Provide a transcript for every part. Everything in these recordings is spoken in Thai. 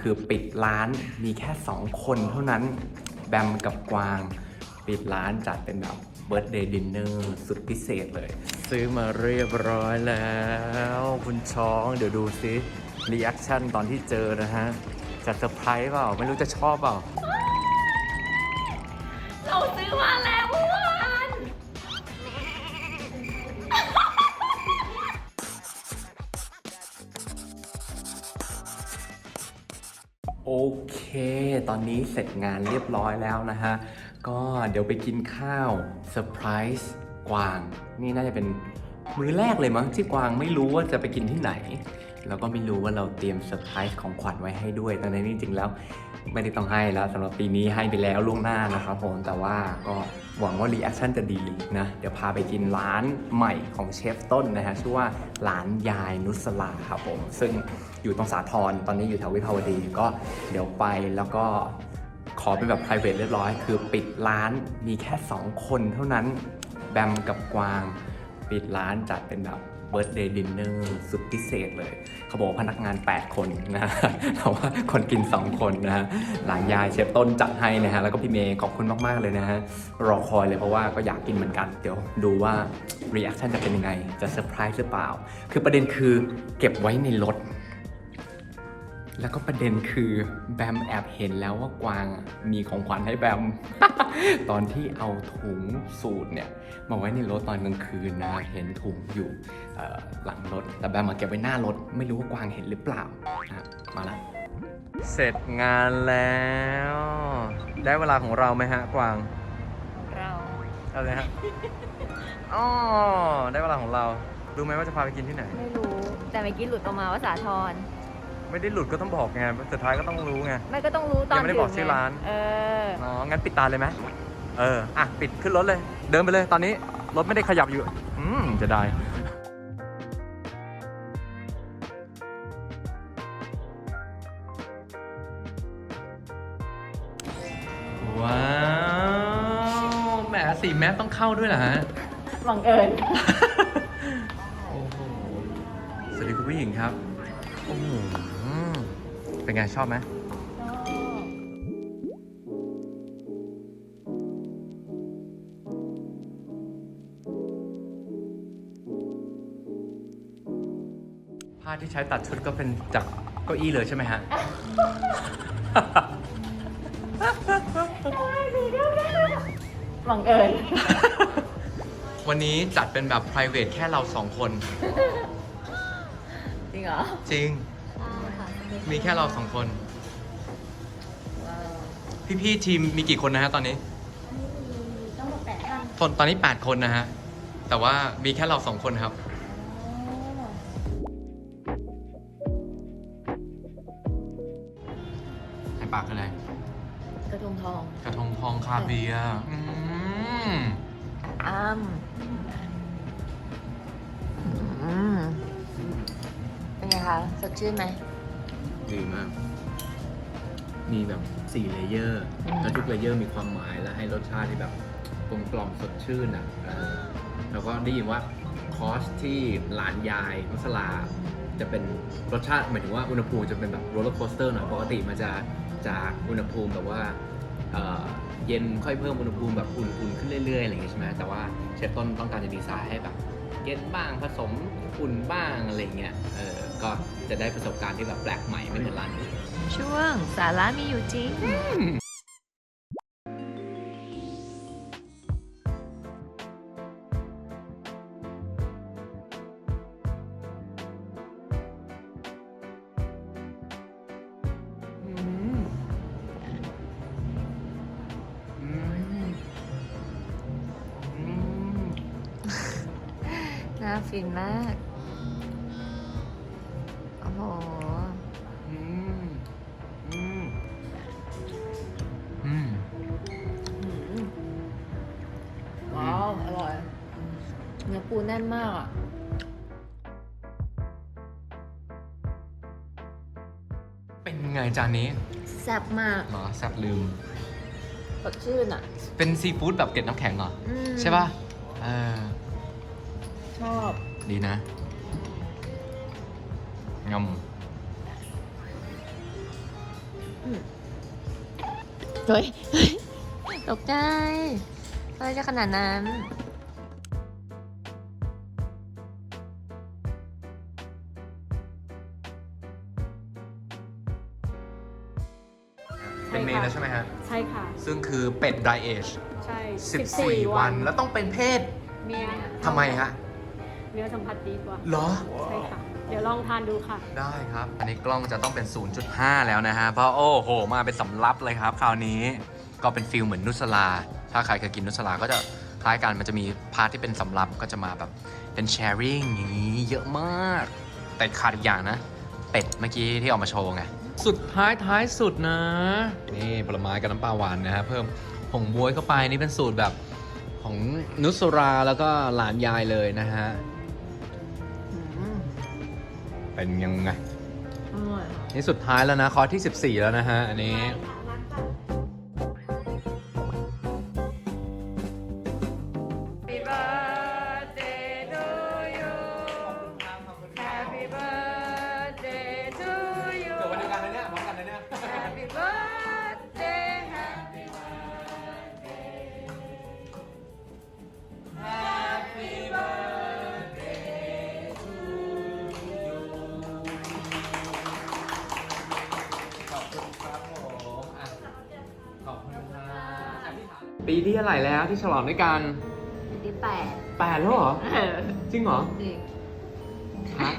คือปิดร้านมีแค่ 2 คนเท่านั้น แบมกับกวาง ปิดร้านจัดเป็นแบบเบิร์ d เดย์ดินเนอร์สุดพิเศษเลย ซื้อมาเรียบร้อยแล้ว คุณช้องเดี๋ยวดูซิรีแอคชั่นตอนที่เจอนะฮะจะเซอร์ไพรส์เปล่า ไม่รู้จะชอบเปล่า เค ตอนนี้เสร็จงานเรียบร้อยแล้วนะฮะ ก็เดี๋ยวไปกินข้าวเซอร์ไพรส์กวาง นี่น่าจะเป็นมื้อแรกเลยมั้งที่กวางไม่รู้ว่าจะไปกินที่ไหน แล้วก็ไม่รู้ว่าเราเตรียมเซอร์ไพรส์ของขวัญไว้ให้ด้วยต่ในนี้จริงๆแล้วไม่ได้ต้องให้แล้วสำหรับปีนี้ให้ไปแล้วล่วงหน้านะครับผมแต่ว่าก็หวังว่ารีแอคชั่นจะดีนะเดี๋ยวพาไปกินร้านใหม่ของเชฟต้นนะฮะชื่อว่าร้านยายนุสลาครับผม ซึ่งอยู่ตรงสาทรตอนนี้อยู่แถววิภาวดีก็เดี๋ยวไปแล้วก็ขอเป็นแบบ private เรียบร้อย คือปิดร้านมีแค่ 2 คนเท่านั้น แบมกับกวาง ปิดร้านจัดเป็นแบบ เบิร์ตเดย์ดินเนอร์สุดพิเศษเลย เขาบอกว่าพนักงาน 8 คนนะแต่ว่าคนกิน 2 คนนะฮะหลานยายเชฟต้นจัดให้นะฮะ แล้วก็พี่เมย์ขอบคุณมาก ๆ เลยนะฮะ รอคอยเลยเพราะว่าก็อยากกินเหมือนกัน เดี๋ยวดูว่ารีแอคชั่นจะเป็นยังไง จะเซอร์ไพรส์หรือเปล่า คือประเด็นคือเก็บไว้ในรถ แล้วก็ประเด็นคือแบมแอบเห็นแล้วว่ากวางอะมีของขวัญให้แบม ตอนที่เอาถุงสูตรเนี่ยมาไว้ในรถตอนกลางคืนนะเห็นถุงอยู่เอ่อหลังรถ แต่แบมมาเก็บไว้หน้ารถ ไม่รู้ว่ากวางเห็นหรือเปล่านะมาแล้วเสร็จงานแล้ว ได้เวลาของเราไหมฮะกวาง เราอะไรฮะอ๋อได้เวลาของเรารู้ไหมว่าจะพาไปกินที่ไหน ไม่รู้แต่เมื่อกี้หลุดออกมาว่าสาทร ไม่ได้หลุดก็ต้องบอกไงสุดท้ายก็ต้องรู้ไง ไม่ก็ต้องรู้ตอนยังไม่ได้บอกถึชื่อร้าน เออ อ๋อ งั้นปิดตาเลยไหมเออ อะ ปิดขึ้นรถเลย เดินไปเลยตอนนี้ รถไม่ได้ขยับอยู่ อืมจะได้ ว้าวแหมสีแมสต้องเข้าด้วยเหรอฮะ บังเอิญ โอ้โห สวัสดีคุณผู้หญิงครับ โอ้โห เป็นไงชอบไหมผ้าที่ใช้ตัดชุดก็เป็นจากเก้าอี้เลยใช่ไหมฮะ บังเอิญ วันนี้จัดเป็นแบบ private แค่เราสองคน จริงเหรอ จริง มีแค่เราสองคน พี่ๆทีมมีกี่คนนะฮะตอนนี้ ต้องหมดแปดท่านตอนตอนนี้ 8 คนนะฮะ แต่ว่ามีแค่เราสองคนครับให้ปากกันเลยกระทงทองกระทงทองคาเบียร์อืมอ้ำอืมเป็นไงคะ สดชื่นไหม ดีมาก มีแบบ4เลเยอร์อืมแล้วทุกเลเยอร์มีความหมายและให้รสชาติที่แบบกลมกล่อมสดชื่นอะเออแล้วก็ได้ยินว่าคอสที่หลานยายมัสลา จะเป็นรสชาติหมายถึงว่าอุณหภูมิจะเป็นแบบโรลเลอร์โคสเตอร์หน่อยปกติมันจะจากอุณหภูมิแบบว่าเอ่อเย็นค่อยเพิ่มอุณหภูมิแบบอุ่นๆขึ้นเรื่อยๆอะไรอย่างเงี้ยใช่ไหมแต่ว่าเชฟต้นต้องการจะดีไซน์ให้แบบเย็นบ้างผสมอุ่นบ้างอะไรอย่างเงี้ยเออก็ จะได้ประสบการณ์ที่แบบแปลกใหม่ไม่เหมือนร้านอื่นช่วงสาระมีอยู่จริงอืมอืมอืมน่าฟินมาก มากอะเป็นไงจานนี้แซ่บมากหรอแซบลืม สดชื่นอะ เป็นซีฟู้ดแบบเกล็ดน้ำแข็งเหรอ อืมใช่ป่ะเออชอบดีนะงำเฮ้ยเฮ้ยตกใจอะไรจะขนาดนั้น แล้วใช่ไหมฮะ ใช่ค่ะ ซึ่งคือเป็ด dry age ใช่14 วัน แล้วต้องเป็นเพศเมียทำไมฮะ เนื้อสัมผัสดีกว่า เหรอ ใช่ค่ะ เดี๋ยวลองทานดูค่ะ ได้ครับ อันนี้กล้องจะต้องเป็น 0.5 แล้วนะฮะ เพราะโอ้โห มาเป็นสำรับเลยครับ คราวนี้ ก็เป็นฟิลเหมือนนุสลา ถ้าใครเคยกินนุสลาก็จะคล้ายกันมันจะมีพาร์ทที่เป็นสำรับก็จะมาแบบเป็นแชร์ริ่งอย่างนี้เยอะมาก แต่ขาดอีกอย่างนะ เป็ดเมื่อกี้ที่เออกมาโชว์ไง สุดท้ายท้ายสุดนะ นี่ผลไม้กับน้ำปลาหวานนะฮะเพิ่มผงบวยเข้าไปนี่เป็นสูตรแบบของนุสราแล้วก็หลานยายเลยนะฮะอืมเป็นยังไง อร่อยค่ะนี่สุดท้ายแล้วนะคอร์สที่ 14 แล้วนะฮะ อันนี้ Happy อบคุณครับปีที่เท่าไหร่แล้วที่ฉลองด้วยกันที่แปดแปดแล้วเหรอ จริงเหรอ จริงครับ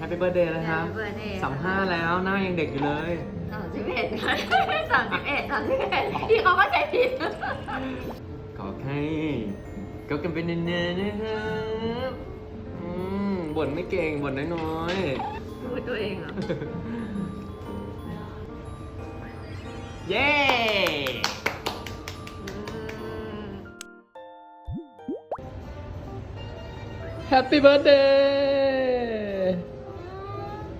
Happy birthday นะครับ Happy birthday สามห้าแล้วหน้ายังเด็กอยู่เลยสามสิบเอ็ดสามสิบเอ็ดสามสิบเอ็ดที่เขาก็ใจผิดขอให้ก็กันเป็นเนื้อๆนะครับอืมบ่นไม่เก่งบ่นน้อยพูดตัวเองเหรอ ๆเย้ Happy birthday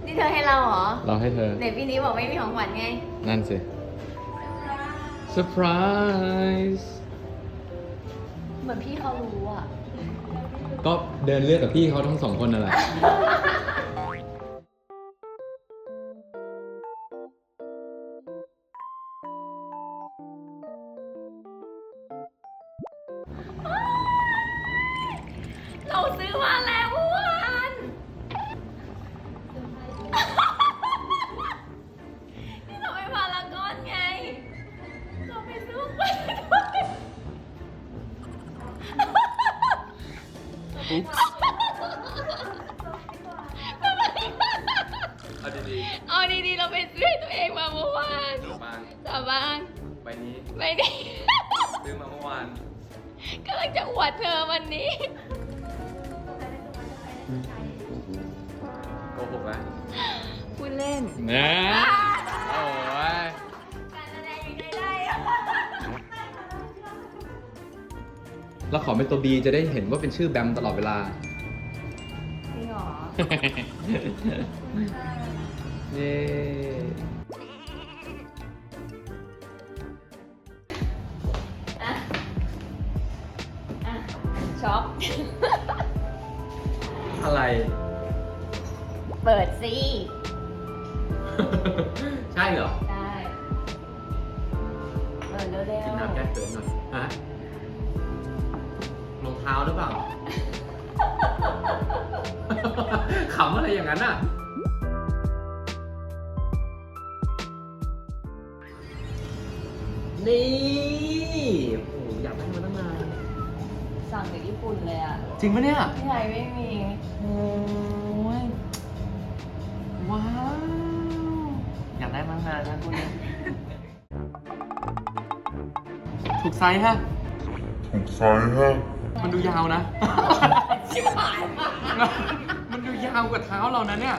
นี่เธอให้เราเหรอเราให้เธอไหนพี่นี้บอกไม่มีของขวัญไง นั่นสิเซอร์ไพรส์เหมือนพี่เขารู้อะ ก็เดินเลือกกับพี่เขาทั้งสองคนนั่นแหละ ดีเอาดีๆเราไปซื้อให้ตัวเองมาเมื่อวานๆบางสาบานใบนี้ไม่ได้ซื้อมาเมื่อวานกำลังจะอวดเธอวันนี้โกหกแล้วพูดเล่นนะโอ้ยการแสดงยังไงได้อะเราขอเป็นตัวบีจะได้เห็นว่าเป็นชื่อแบมตลอดเวลาจริงเหรอ เย้อะ อะ ช็อป อะไร เปิดสิใช่เหรอ ได้ เปิดเร็วกินน้ำแก้เขินหน่อยฮะรองเท้าหรือเปล่า ขำอะไรอย่างนั้นอะ นี่โอ้โหอยากได้มาตั้งนานๆสั่งจากญี่ปุ่นเลยอะจริงปะเนี่ย ที่ไทยไม่มีโอ้ย ว้าว อยากได้มานานนะพวกเนี้ยถูกไซส์ฮะ ถูกไซส์ฮะมันดูยาวนะ ชิบหายมากมันดูยาวกว่าเท้าเรานะเนี่ย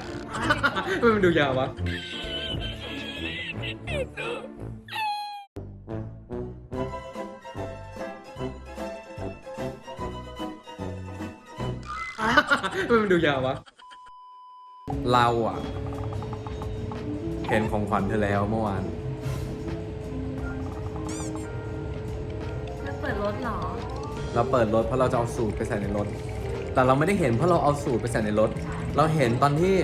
มันดูยาววะ มันดูยาววะ เราอะ เห็นของขวัญเธอแล้วเมื่อวานจะเปิดรถเหรอ เราเปิดรถเพราะเราจะเอาสูตรไปใส่ในรถ แต่เราไม่ได้เห็นเพราะเราเอาสูตรไปใส่ในรถ เราเห็นตอนที่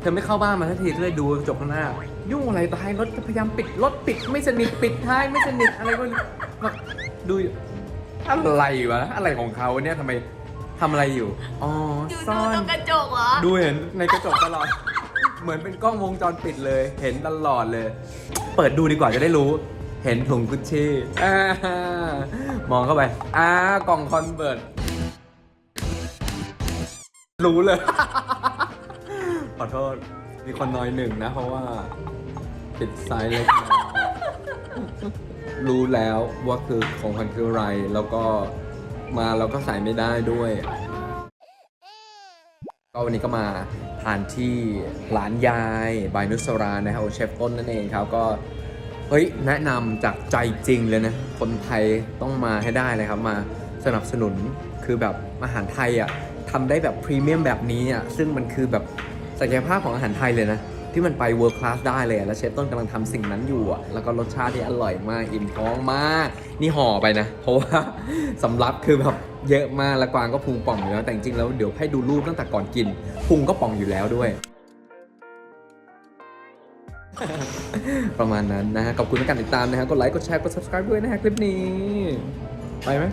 เธอไม่เข้าบ้านมาทันทีก็เลยดูกระจกข้างหน้า ยุ่งอะไรท้ายรถจะพยายามปิดรถปิดไม่สนิทปิดท้ายไม่สนิทอะไรก็แบบดูอะไรวะอะไรของเขาเนี่ยทำไม ทำอะไรอยู่ อ๋อซ่อนกระจกเหรอ ดูเห็นในกระจกตลอด เหมือนเป็นกล้องวงจรปิดเลย เห็นตลอดเลย เปิดดูดีกว่าจะได้รู้ เห็นถุงกุชชี่อ่ามองเข้าไป อ่ากล่องคอนเวิร์ตรู้เลย ขอโทษ มีคนน้อยหนึ่งนะ เพราะว่าปิดไซส์เล็กน้อยรู้แล้วว่าคือของมันคืออะไร แล้วก็ มาเราก็ใส่ไม่ได้ด้วย ก็วันนี้ก็มาทานที่ร้านยายบายนุสรานะครับเชฟต้นนั่นเองครับก็เฮ้ยแนะนำจากใจจริงเลยนะ คนไทยต้องมาให้ได้เลยครับมาสนับสนุนคือแบบอาหารไทยอะทำได้แบบพรีเมียมแบบนี้อะซึ่งมันคือแบบศักยภาพของอาหารไทยเลยนะ ที่มันไปเวิร์คลาสได้เลยแล้วเชฟต้นกำลังทำสิ่งนั้นอยู่อะแล้วก็รสชาติที่อร่อยมากอิ่มท้องมาก นี่ห่อไปนะ เพราะว่าสำรับคือแบบเยอะมากแล้วกวางก็พุงป่องอยู่แล้วแต่จริงๆแล้วเดี๋ยวให้ดูรูปตั้งแต่ก่อนกินพุงก็ป่องอยู่แล้วด้วยประมาณนั้นนะฮะ ขอบคุณในการติดตามนะฮะ กดไลค์ กดแชร์ กด subscribe ด้วยนะฮะ คลิปนี้ ไปไหม